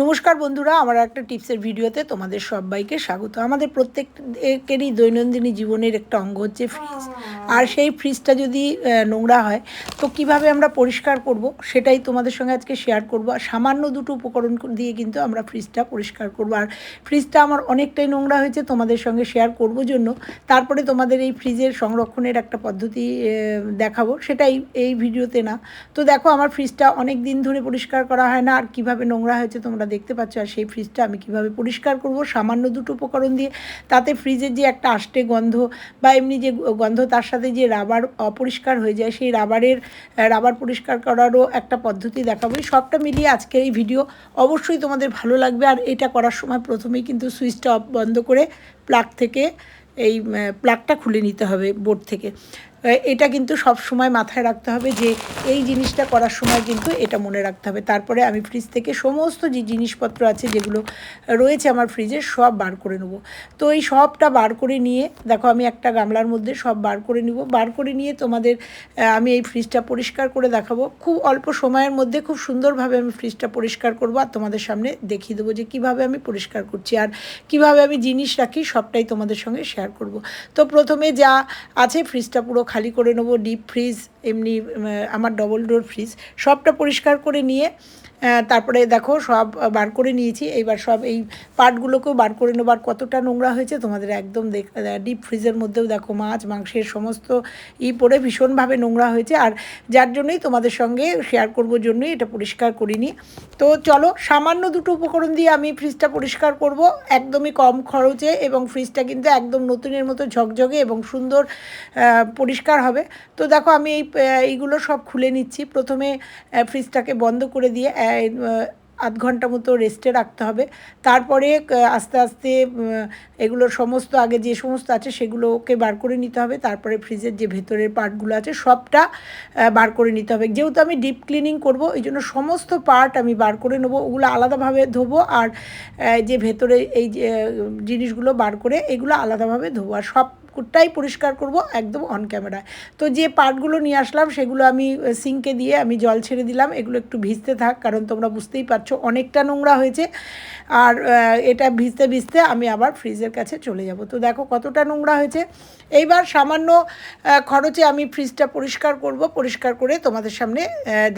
নমস্কার বন্ধুরা আমার একটা টিপসের ভিডিওতে তোমাদের সবাইকে স্বাগত। আমাদের প্রত্যেকেরই দৈনন্দিনী জীবনের একটা অঙ্গ হচ্ছে ফ্রিজ আর সেই ফ্রিজটা যদি নোংরা হয় তো কীভাবে আমরা পরিষ্কার করব সেটাই তোমাদের সঙ্গে আজকে শেয়ার করব। আর সামান্য দুটো উপকরণ দিয়ে কিন্তু আমরা ফ্রিজটা পরিষ্কার করব। আর ফ্রিজটা আমার অনেকটাই নোংরা হয়েছে তোমাদের সঙ্গে শেয়ার করব জন্য। তারপরে তোমাদের এই ফ্রিজের সংরক্ষণের একটা পদ্ধতি দেখাবো। সেটাই এই ভিডিওতে না। তো দেখো আমার ফ্রিজটা অনেক দিন ধরে পরিষ্কার করা হয় না। আর কীভাবে নোংরা হয়েছে তোমরা দেখতে পাচ্ছ, আর সেই ফ্রিজটা আমি কীভাবে পরিষ্কার করব, সামান্য দুটো উপকরণ দিয়ে। তাতে ফ্রিজের যে একটা আষ্টে গন্ধ বা এমনি যে গন্ধ, তার সাথে যে রাবার অপরিষ্কার হয়ে যায়, সেই রাবারের রাবার পরিষ্কার করারও একটা পদ্ধতি দেখাবো। সবটা মিলিয়ে আজকের এই ভিডিও অবশ্যই তোমাদের ভালো লাগবে। আর এটা করার সময় প্রথমেই কিন্তু সুইচটা অফ বন্ধ করে প্লাগ থেকে এই প্লাগটা খুলে নিতে হবে বোর্ড থেকে। এটা কিন্তু সব সময় মাথায় রাখতে হবে যে এই জিনিসটা করার সময় কিন্তু এটা মনে রাখতে হবে। তারপরে আমি ফ্রিজ থেকে সমস্ত যে জিনিসপত্র আছে যেগুলো রয়েছে আমার ফ্রিজে সব বার করে নেব। তো এই সবটা বার করে নিয়ে, দেখো আমি একটা গামলার মধ্যে সব বার করে নিব। বার করে নিয়ে তোমাদের আমি এই ফ্রিজটা পরিষ্কার করে দেখাবো। খুব অল্প সময়ের মধ্যে খুব সুন্দরভাবে আমি ফ্রিজটা পরিষ্কার করব আর তোমাদের সামনে দেখিয়ে দেবো যে কীভাবে আমি পরিষ্কার করছি আর কীভাবে আমি জিনিস রাখি সবটাই তোমাদের সঙ্গে শেয়ার করব। তো প্রথমে যা আছে ফ্রিজটা পুরো খালি করে নেব ডিপ ফ্রিজ এমনি আমার ডবল ডোর ফ্রিজ সবটা পরিষ্কার করে নিয়ে তারপরে দেখো সব বার করে নিয়েছি। এইবার সব এই পার্টগুলোকেও বার করে নেব। আর কতটা নোংরা হয়েছে তোমাদের একদম দেখ ডিপ ফ্রিজের মধ্যেও দেখো মাছ, মাংসের সমস্ত ই পড়ে ভীষণভাবে নোংরা হয়েছে। আর যার জন্যই তোমাদের সঙ্গে শেয়ার করব জন্যই এটা পরিষ্কার করিনি। তো চলো, সামান্য দুটো উপকরণ দিয়ে আমি ফ্রিজটা পরিষ্কার করব। একদমই কম খরচে এবং ফ্রিজটা কিন্তু একদম নতুনের মতো ঝকঝকে এবং সুন্দর পরিষ্কার হবে। তো দেখো আমি এই এইগুলো সব খুলে নিচ্ছি। প্রথমে ফ্রিজটাকে বন্ধ করে দিয়ে আধ ঘণ্টা মতো রেস্টে রাখতে হবে। তারপরে আস্তে আস্তে উম, এগুলোর সমস্ত আগে যে সমস্ত আছে সেগুলোকে বার করে নিতে হবে। তারপরে ফ্রিজের যে ভেতরের পার্টগুলো আছে সবটা বার করে নিতে হবে। যেহেতু আমি ডিপ ক্লিনিং করব এই জন্য সমস্ত পার্ট আমি বার করে নেব ওগুলো আলাদাভাবে ধোবো আর যে ভেতরে এই যে জিনিসগুলো বার করে এগুলো আলাদাভাবে ধোবো। আর সবটাই পরিষ্কার করব একদম অন ক্যামেরায় তো যে পার্টগুলো নিয়ে আসলাম, সেগুলো আমি সিঙ্কে দিয়ে আমি জল ছেড়ে দিলাম। এগুলো একটু ভিজতে থাক, কারণ তোমরা বুঝতেই পারছ অনেকটা নোংরা হয়েছে। আর এটা ভিজতে ভিজতে আমি আবার ফ্রিজের কাছে চলে যাব। তো দেখো কতটা নোংরা হয়েছে। এইবার সামান্য খরচে আমি ফ্রিজটা পরিষ্কার করব, পরিষ্কার করে তোমাদের সামনে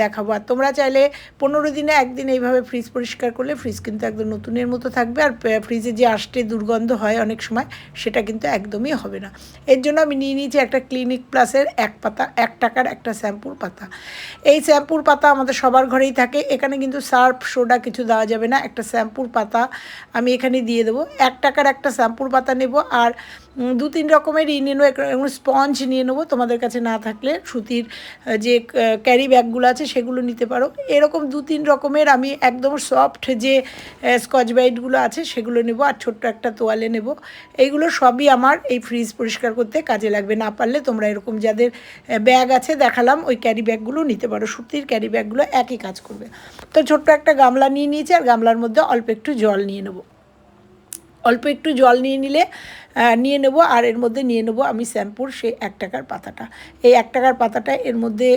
দেখাবো। আর তোমরা চাইলে পনেরো দিনে একদিন এইভাবে ফ্রিজ পরিষ্কার করলে ফ্রিজ কিন্তু একদম নতুনের মতো থাকবে। আর ফ্রিজে যে আষ্টে দুর্গন্ধ হয় অনেক সময়, সেটা কিন্তু একদমই হবে না। এর জন্য আমি নিয়ে নিয়েছি একটা ক্লিনিক প্লাসের এক পাতা, এক টাকার একটা শ্যাম্পুর পাতা। এই শ্যাম্পুর পাতা আমাদের সবার ঘরেই থাকে, এখানে কিন্তু সার্ফ, সোডা কিছু দেওয়া যাবে না, একটা শ্যাম্পুর পাতা আমি এখানে দিয়ে দেবো। এক টাকার একটা শ্যাম্পুর পাতা নেব আর দু তিন রকমের ই নিয়ে নেব স্পঞ্জ নিয়ে নেব, তোমাদের কাছে না থাকলে সুতির যে ক্যারি ব্যাগগুলো আছে সেগুলো নিতে পারো। এরকম দু তিন রকমের আমি একদম সফট যে স্কচ ব্রাইটগুলো আছে সেগুলো নেব আর ছোট্ট একটা তোয়ালে নেব। এইগুলো সবই আমার এই ফ্রিজ পরিষ্কার করতে কাজে লাগবে। না পারলে তোমরা এরকম যাদের ব্যাগ আছে দেখালাম, ওই ক্যারি ব্যাগগুলো নিতে পারো। সুতির ক্যারি ব্যাগগুলো একই কাজ করবে। তো ছোট্ট একটা গামলা নিয়ে নিয়েছি আর গামলার মধ্যে অল্প একটু জল নিয়ে নেব। অল্প একটু জল নিয়ে নিলে নিয়ে নেব আর এর মধ্যে নিয়ে নেব আমি শ্যাম্পুর সেই এক টাকার পাতাটা। এই এক টাকার পাতাটা এর মধ্যে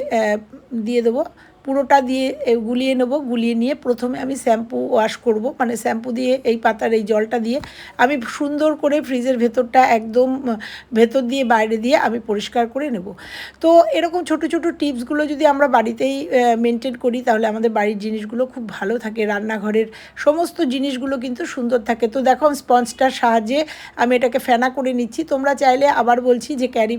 দিয়ে দেবো। পুরোটা দিয়ে গুলিয়ে নেব, গুলিয়ে নিয়ে প্রথমে আমি শ্যাম্পু ওয়াশ করব। মানে শ্যাম্পু দিয়ে এই পাতার এই জলটা দিয়ে আমি সুন্দর করে ফ্রিজের ভেতরটা একদম ভেতর দিয়ে বাইরে দিয়ে আমি পরিষ্কার করে নেব। তো এরকম ছোট ছোট টিপসগুলো যদি আমরা বাড়িতেই মেনটেন করি, তাহলে আমাদের বাড়ির জিনিসগুলো খুব ভালো থাকে। রান্নাঘরের সমস্ত জিনিসগুলো কিন্তু সুন্দর থাকে। তো দেখো স্পঞ্জটার সাহায্যে আমি এটাকে ফেনা করে নিচ্ছি। তোমরা চাইলে আবার বলছি যে ক্যারি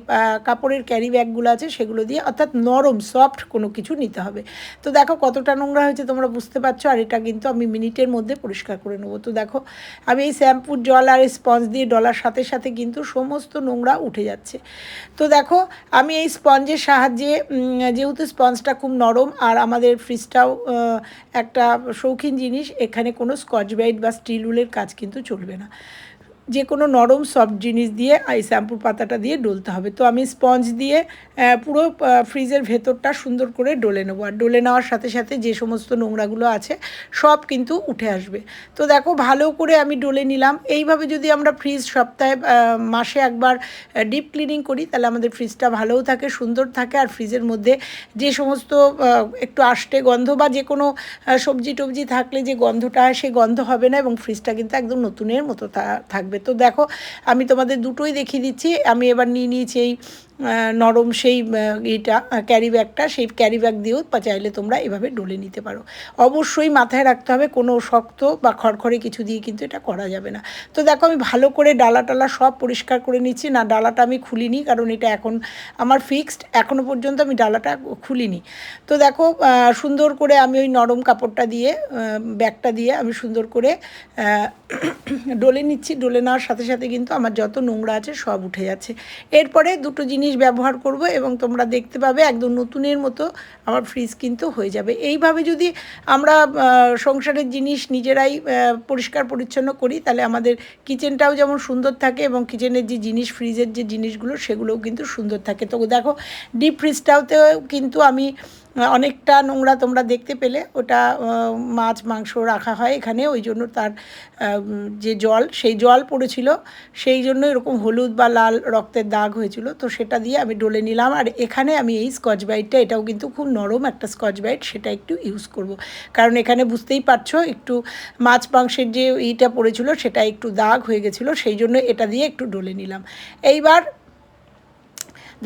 কাপড়ের ক্যারি ব্যাগগুলো আছে সেগুলো দিয়ে, অর্থাৎ নরম, সফট কোনো কিছু নিতে হবে। তো দেখো কতটা নোংরা হয়েছে, তোমরা বুঝতে পারছ, আর এটা কিন্তু আমি মিনিটের মধ্যে পরিষ্কার করে নেব। তো দেখো, আমি এই শ্যাম্পুর জল আর স্পঞ্জ দিয়ে ডলার সাথে সাথে কিন্তু সমস্ত নোংরা উঠে যাচ্ছে। তো দেখো, আমি এই স্পঞ্জের সাহায্যে যেহেতু স্পঞ্জটা খুব নরম, আর আমাদের ফ্রিজটাও একটা শৌখিন জিনিস, এখানে কোনো স্কচ ব্রাইট বা স্টিল উলের কাজ কিন্তু চলবে না। যে কোনো নরম সফট জিনিস দিয়ে এই শ্যাম্পুর পাতাটা দিয়ে ডলতে হবে। তো আমি স্পঞ্জ দিয়ে পুরো ফ্রিজের ভেতরটা সুন্দর করে ডলে নেব। আর ডলে নেওয়ার সাথে সাথে যে সমস্ত নোংরাগুলো আছে, সব কিন্তু উঠে আসবে। তো দেখো, ভালো করে আমি ডলে নিলাম। এইভাবে যদি আমরা ফ্রিজ সপ্তাহে মাসে একবার ডিপ ক্লিনিং করি, তাহলে আমাদের ফ্রিজটা ভালোও থাকে, সুন্দর থাকে। আর ফ্রিজের মধ্যে যে সমস্ত একটু আষ্টে গন্ধ বা যে কোনো সবজি টবজি থাকলে যে গন্ধটা সেই গন্ধ হবে না এবং ফ্রিজটা কিন্তু একদম নতুনের মতো থা- থাকবে। তো দেখো আমি তোমাদের দুটোই দেখিয়ে দিচ্ছি। আমি এবার নিয়ে নিয়েছি এই নরম সেই ইটা ক্যারি ব্যাগটা সেই ক্যারি ব্যাগ দিয়েও চাইলে তোমরা এভাবে ডলে নিতে পারো। অবশ্যই মাথায় রাখতে হবে, কোনো শক্ত বা খড়খড়ে কিছু দিয়ে কিন্তু এটা করা যাবে না। তো দেখো, আমি ভালো করে ডালা টালা সব পরিষ্কার করে নিচ্ছি। না, ডালাটা আমি খুলিনি, কারণ এটা এখন আমার ফিক্সড এখনও পর্যন্ত আমি ডালাটা খুলিনি। তো দেখো সুন্দর করে আমি ওই নরম কাপড়টা দিয়ে ব্যাগটা দিয়ে আমি সুন্দর করে ডলে নিচ্ছি। ডলে নেওয়ার সাথে সাথে কিন্তু আমার যত নোংরা আছে সব উঠে যাচ্ছে। এরপরে দুটো জিনিস ব্যবহার করব এবং তোমরা দেখতে পাবে একদম নতুনের মতো আমার ফ্রিজ কিন্তু হয়ে যাবে। এইভাবে যদি আমরা সংসারের জিনিস নিজেরাই পরিষ্কার পরিচ্ছন্ন করি, তাহলে আমাদের কিচেনটাও যেমন সুন্দর থাকে এবং কিচেনের যে জিনিস ফ্রিজের যে জিনিসগুলো, সেগুলোও কিন্তু সুন্দর থাকে। তো দেখো ডিপ ফ্রিজটাওতেও কিন্তু আমি অনেকটা নোংরা তোমরা দেখতে পেলে। ওটা মাছ, মাংস রাখা হয় এখানে, ওই জন্য তার যে জল, সেই জল পড়েছিল, সেই জন্য এরকম হলুদ বা লাল রক্তের দাগ হয়েছিল। তো সেটা দিয়ে আমি ডলে নিলাম। আর এখানে আমি এই স্কচ ব্রাইটটা এটাও কিন্তু খুব নরম একটা স্কচ ব্রাইট সেটা একটু ইউজ করব। কারণ এখানে বুঝতেই পারছ, একটু মাছ মাংসের যে ইটা পড়েছিল, সেটা একটু দাগ হয়ে গেছিল, সেই জন্য এটা দিয়ে একটু ডলে নিলাম। এইবার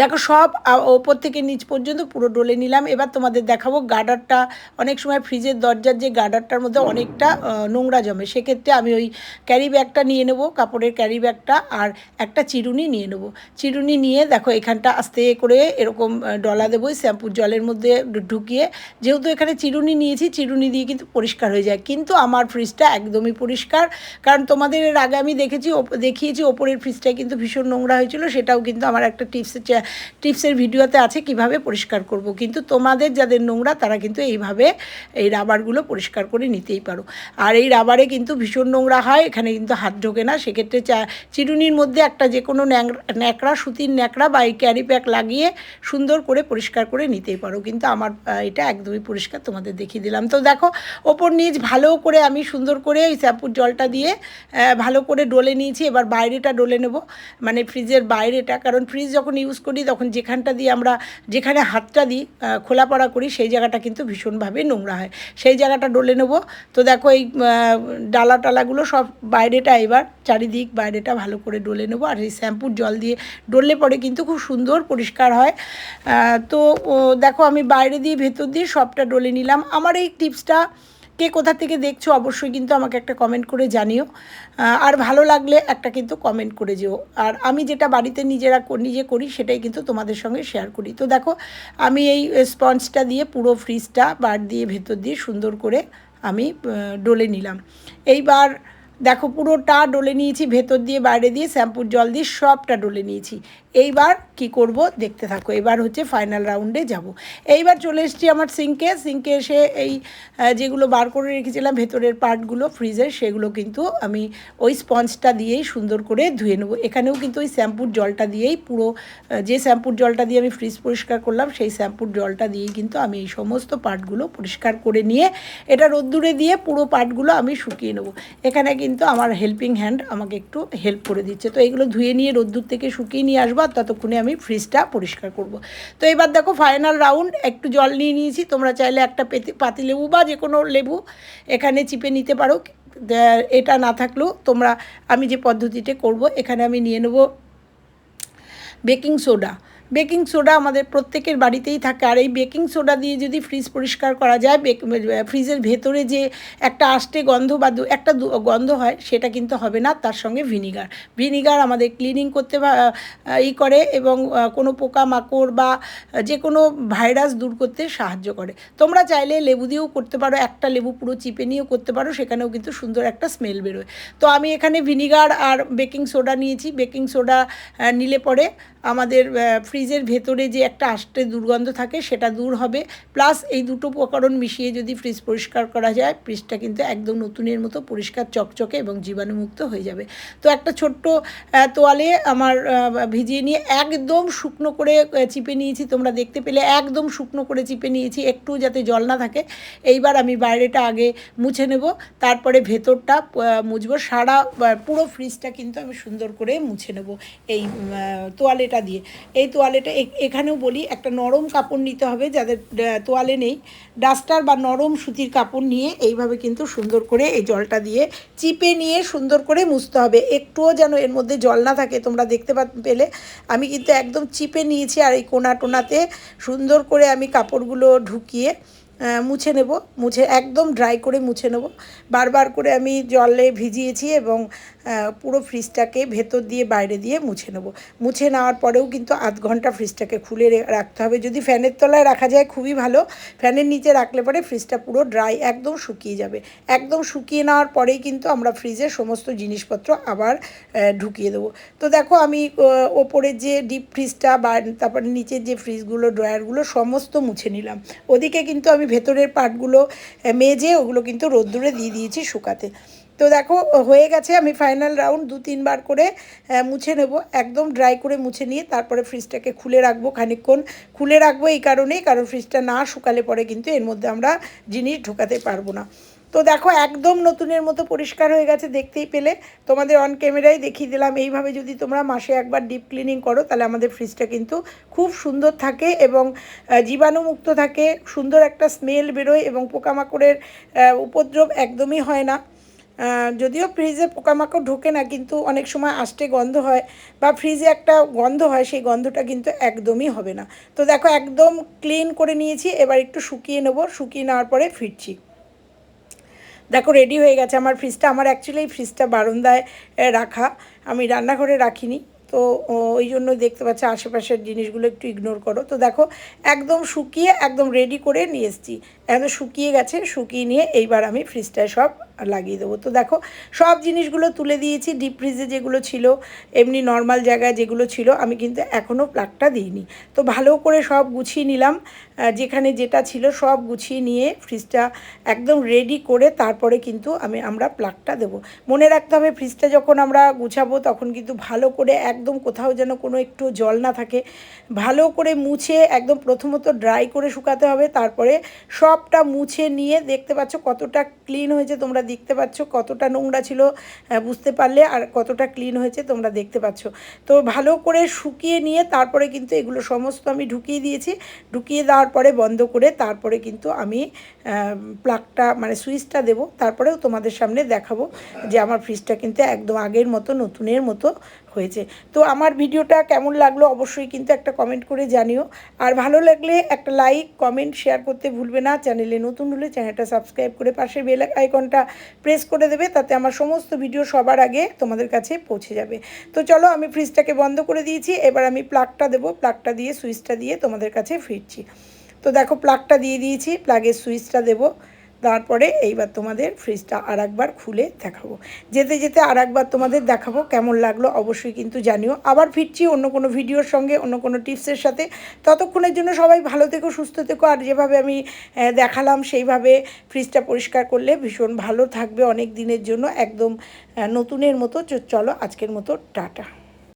দেখো, সব ওপর থেকে নিচ পর্যন্ত পুরো ডলে নিলাম। এবার তোমাদের দেখাবো গার্ডারটা অনেক সময় ফ্রিজের দরজার যে গার্ডারটার মধ্যে অনেকটা নোংরা জমে। সেক্ষেত্রে আমি ওই ক্যারি ব্যাগটা নিয়ে নেব, কাপড়ের ক্যারি ব্যাগটা, আর একটা চিরুনি নিয়ে নেব। চিরুনি নিয়ে দেখো, এখানটা আস্তে করে এরকম ডলা দেবো শ্যাম্পুর জলের মধ্যে ঢুকিয়ে। যেহেতু এখানে চিরুনি নিয়েছি, চিরুনি দিয়ে কিন্তু পরিষ্কার হয়ে যায়। কিন্তু আমার ফ্রিজটা একদমই পরিষ্কার। কারণ তোমাদের এর আগে আমি দেখেছি দেখিয়েছি, ওপরের ফ্রিজটা কিন্তু ভীষণ নোংরা হয়েছিল, সেটাও কিন্তু আমার একটা টিপসের টিপসের ভিডিওতে আছে কীভাবে পরিষ্কার করব। কিন্তু তোমাদের যাদের নোংরা, তারা কিন্তু এইভাবে এই রাবারগুলো পরিষ্কার করে নিতেই পারো। আর এই রাবারে কিন্তু ভীষণ নোংরা হয়, এখানে কিন্তু হাত ঢোকে না। সেক্ষেত্রে চা, চিরুনির মধ্যে একটা যে কোনো ন্যাং- ন্যাকড়া, সুতির ন্যাকড়া বা এই ক্যারি প্যাক লাগিয়ে সুন্দর করে পরিষ্কার করে নিতেই পারো। কিন্তু আমার এটা একদমই পরিষ্কার তোমাদের দেখিয়ে দিলাম। তো দেখো, ওপর নিচ ভালো করে আমি সুন্দর করে এই শ্যাম্পুর জলটা দিয়ে ভালো করে ডলে নিয়েছি। এবার বাইরেটা ডলে নেব। মানে ফ্রিজের বাইরেটা, কারণ ফ্রিজ যখন ইউজ করি তখন যেখানটা দিয়ে আমরা যেখানে হাতটা দিই আহ, খোলা পড়া করি সেই জায়গাটা কিন্তু ভীষণভাবে নোংরা হয়। সেই জায়গাটা ডলে নেব। তো দেখো এই ডালা টালাগুলো সব বাইরেটা এবার চারিদিক বাইরেটা ভালো করে ডলে নেব। আর এই শ্যাম্পুর জল দিয়ে ডললে পরে কিন্তু খুব সুন্দর পরিষ্কার হয়। তো দেখো আমি বাইরে দিয়ে ভেতর দিয়ে সবটা ডলে নিলাম। আমার এই টিপসটা কে কোথা থেকে দেখছ অবশ্যই কিন্তু আমাকে একটা কমেন্ট করে জানিও। আর ভালো লাগলে একটা কিন্তু কমেন্ট করে যেও। আর আমি যেটা বাড়িতে নিজেরা নিজে করি সেটাই কিন্তু তোমাদের সঙ্গে শেয়ার করি। তো দেখো, আমি এই স্পঞ্জটা দিয়ে পুরো ফ্রিজটা বার দিয়ে ভেতর দিয়ে সুন্দর করে আমি ডলে নিলাম। এইবার দেখো পুরোটা ডলে নিয়েছি, ভেতর দিয়ে বাইরে দিয়ে শ্যাম্পুর জল দিয়ে সবটা ডলে নিয়েছি। এইবার কি করব দেখতে থাকো এবার হচ্ছে ফাইনাল রাউন্ডে যাব। এইবার চলে এসেছি আমার সিঙ্কে সিঙ্কে এসে এই যেগুলো বার করে রেখেছিলাম ভেতরের পার্টগুলো ফ্রিজের সেগুলো কিন্তু আমি ওই স্পঞ্জটা দিয়েই সুন্দর করে ধুয়ে নেব। এখানেও কিন্তু ওই শ্যাম্পুর জলটা দিয়েই পুরো যে শ্যাম্পুর জলটা দিয়ে আমি ফ্রিজ পরিষ্কার করলাম, সেই শ্যাম্পুর জলটা দিয়েই কিন্তু আমি এই সমস্ত পার্টগুলো পরিষ্কার করে নিয়ে এটা রোদ্দুরে দিয়ে পুরো পার্টগুলো আমি শুকিয়ে নেব। এখানে কিন্তু আমার হেল্পিং হ্যান্ড আমাকে একটু হেল্প করে দিচ্ছে। তো এগুলো ধুয়ে নিয়ে রোদ্দুর থেকে শুকিয়ে নিয়ে আসব আর ততক্ষণে আমি ফ্রিজটা পরিষ্কার করব। তো এবার দেখো ফাইনাল রাউন্ড একটু জল নিয়ে নিয়েছি, তোমরা চাইলে একটা পেতি, পাতি লেবু বা যে কোনো লেবু এখানে চিপে নিতে পারো। এটা না থাকলেও তোমরা, আমি যে পদ্ধতিতে করব, এখানে আমি নিয়ে নেব বেকিং সোডা বেকিং সোডা আমাদের প্রত্যেকের বাড়িতেই থাকে। আর এই বেকিং সোডা দিয়ে যদি ফ্রিজ পরিষ্কার করা যায়, বেক- ফ্রিজের ভেতরে যে একটা আষ্টে গন্ধ বা একটা গন্ধ হয়, সেটা কিন্তু হবে না, তার সঙ্গে ভিনিগার। ভিনিগার আমাদের ক্লিনিং করতে ই করে এবং কোনো পোকামাকড় বা যে কোনো ভাইরাস দূর করতে সাহায্য করে। তোমরা চাইলে লেবু দিয়েও করতে পারো, একটা লেবু পুরো চিপে নিয়েও করতে পারো, সেখানেও কিন্তু সুন্দর একটা স্মেল বেরোয়। তো আমি এখানে ভিনিগার আর বেকিং সোডা নিয়েছি। বেকিং সোডা নিলে পরে আমাদের ফ্রিজের ভেতরে যে একটা আষ্টে দুর্গন্ধ থাকে সেটা দূর হবে। প্লাস এই দুটো উপকরণ মিশিয়ে যদি ফ্রিজ পরিষ্কার করা যায় ফ্রিজটা কিন্তু একদম নতুনের মতো পরিষ্কার চকচকে এবং জীবাণুমুক্ত হয়ে যাবে। তো একটা ছোট্ট তোয়ালে আমার ভিজিয়ে নিয়ে একদম শুকনো করে চিপে নিয়েছি। তোমরা দেখতে পেলে একদম শুকনো করে চিপে নিয়েছি একটু যাতে জল না থাকে। এইবার আমি বাইরেটা আগে মুছে নেব তারপরে ভেতরটা মুছবো। সারা পুরো ফ্রিজটা কিন্তু আমি সুন্দর করে মুছে নেব। এই উম, তোয়ালেটা দিয়ে। এই তোয়ালেটা এখানেও বলি, একটা নরম কাপড় নিতে হবে যাদের তোয়ালে নেই। ডাস্টার বা নরম সুতির কাপড় নিয়ে এইভাবে কিন্তু সুন্দর করে এই জলটা দিয়ে চিপে নিয়ে সুন্দর করে মুছতে হবে। একটুও যেন এর মধ্যে জল না থাকে, তোমরা দেখতে পেলে। আমি কিন্তু একদম চিপে নিয়েছি আর এই কোনা টোনাতে সুন্দর করে আমি কাপড়গুলো ঢুকিয়ে মুছে নেব। মুছে একদম ড্রাই করে মুছে নেব। বারবার করে আমি জলে ভিজিয়েছি এবং পুরো ফ্রিজটাকে ভেতর দিয়ে বাইরে দিয়ে মুছে নেব। মুছে নেওয়ার পরেও কিন্তু আধ ঘণ্টা ফ্রিজটাকে খুলে রাখতে হবে। যদি ফ্যানের তলায় রাখা যায় খুবই ভালো। ফ্যানের নিচে রাখলে পরে ফ্রিজটা পুরো ড্রাই একদম শুকিয়ে যাবে। একদম শুকিয়ে নেওয়ার পরেই কিন্তু আমরা ফ্রিজে সমস্ত জিনিসপত্র আবার ঢুকিয়ে দেবো। তো দেখো আমি ওপরের যে ডিপ ফ্রিজটা বা তারপরে নিচের যে ফ্রিজগুলো ড্রয়ারগুলো সমস্ত মুছে নিলাম। ওদিকে কিন্তু আমি ভেতরের পার্টগুলো মেজে ওগুলো কিন্তু রোদ্দুরে দিয়ে দিয়েছি শুকাতে। তো দেখো, হয়ে গেছে, আমি ফাইনাল রাউন্ড দু তিনবার করে মুছে নেব। একদম ড্রাই করে মুছে নিয়ে তারপরে ফ্রিজটাকে খুলে রাখব খানিকক্ষণ। খুলে রাখব এই কারণেই, কারণ ফ্রিজটা না শুকালে পরে কিন্তু এর মধ্যে আমরা জিনিস ঢোকাতে পারব না। তো দেখো, একদম নতুনের মতো পরিষ্কার হয়ে গেছে দেখতেই পেলে। তোমাদের অন ক্যামেরায় দেখিয়ে দিলাম। এইভাবে যদি তোমরা মাসে একবার ডিপ ক্লিনিং করো, তাহলে আমাদের ফ্রিজটা কিন্তু খুব সুন্দর থাকে এবং জীবাণুমুক্ত থাকে। সুন্দর একটা স্মেল বেরোয় এবং পোকামাকড়ের উপদ্রব একদমই হয় না। যদিও ফ্রিজে পোকামাকড় ঢোকে না, কিন্তু অনেক সময় আষ্টে গন্ধ হয় বা ফ্রিজে একটা গন্ধ হয়, সেই গন্ধটা কিন্তু একদমই হবে না। তো দেখো, একদম ক্লিন করে নিয়েছি, এবার একটু শুকিয়ে নেব। শুকিয়ে নেওয়ার পরে ফিরছি। দেখো রেডি হয়ে গেছে। আমার ফ্রিজটা আমার অ্যাকচুয়ালি এই ফ্রিজটা বারান্দায় রাখা। আমি রান্নাঘরে রাখিনি। তো ওই জন্য দেখতে পাচ্ছি আশেপাশের জিনিসগুলো একটু ইগনোর করো। তো দেখো, একদম শুকিয়ে, একদম রেডি করে নিয়ে এসেছি। একদম শুকিয়ে গেছে, শুকিয়ে নিয়ে এইবার আমি ফ্রিজটায় সব লাগিয়ে দেবো। তো দেখো, সব জিনিসগুলো তুলে দিয়েছি ডিপ ফ্রিজে যেগুলো ছিল, এমনি নর্মাল জায়গায় যেগুলো ছিল, আমি কিন্তু এখনও প্লাগটা দিইনি। তো ভালো করে সব গুছিয়ে নিলাম যেখানে যেটা ছিল সব গুছিয়ে নিয়ে ফ্রিজটা একদম রেডি করে তারপরে কিন্তু আমি আমরা প্লাগটা দেব। মনে রাখতে হবে ফ্রিজটা যখন আমরা গুছাবো, তখন কিন্তু ভালো করে একদম কোথাও যেন কোনো একটু জল না থাকে। ভালো করে মুছে একদম প্রথমত ড্রাই করে শুকাতে হবে, তারপরে সবটা মুছে নিয়ে দেখতে পাচ্ছ কতটা ক্লিন হয়েছে তোমরা দেখতে পাচ্ছ, কতটা নোংরা ছিল বুঝতে পারলে, আর কতটা ক্লিন হয়েছে তোমরা দেখতে পাচ্ছ। তো ভালো করে শুকিয়ে নিয়ে তারপরে কিন্তু এগুলো সমস্ত আমি ঢুকিয়ে দিয়েছি। ঢুকিয়ে দেওয়ার পরে বন্ধ করে তারপরে কিন্তু আমি প্লাগটা মানে সুইচটা দেবো, তারপরেও তোমাদের সামনে দেখাবো যে আমার ফ্রিজটা কিন্তু একদম আগের মতো, নতুনের মতো হয়েছে। তো আমার ভিডিওটা কেমন লাগল অবশ্যই কিন্তু একটা কমেন্ট করে জানিও। আর ভালো লাগলে একটা লাইক কমেন্ট শেয়ার করতে ভুলবে না। চ্যানেলে নতুন হলে চ্যানেলটা সাবস্ক্রাইব করে পাশে বেল আইকনটা প্রেস করে দেবে, তাতে আমার সমস্ত ভিডিও সবার আগে তোমাদের কাছে পৌঁছে যাবে। তো চলো আমি ফ্রিজটাকে বন্ধ করে দিয়েছি, এবার আমি প্লাগটা দেবো। প্লাগটা দিয়ে সুইচটা দিয়ে তোমাদের কাছে ফিরছি। তো দেখো প্লাগটা দিয়ে দিয়েছি প্লাগের সুইচটা দেবো। তারপরে এইবার তোমাদের ফ্রিজটা আর একবার খুলে দেখাবো। যেতে যেতে আর একবার তোমাদের দেখাবো কেমন লাগল, অবশ্যই কিন্তু জানিও। আবার ফিরছি অন্য কোনো ভিডিওর সঙ্গে, অন্য কোনো টিপসের সাথে। ততক্ষণের জন্য সবাই ভালো থেকো, সুস্থ থেকো। আর যেভাবে আমি দেখালাম, সেইভাবে ফ্রিজটা পরিষ্কার করলে ভীষণ ভালো থাকবে অনেক দিনের জন্য, একদম নতুনের মতো। চলো আজকের মতো, টাটা।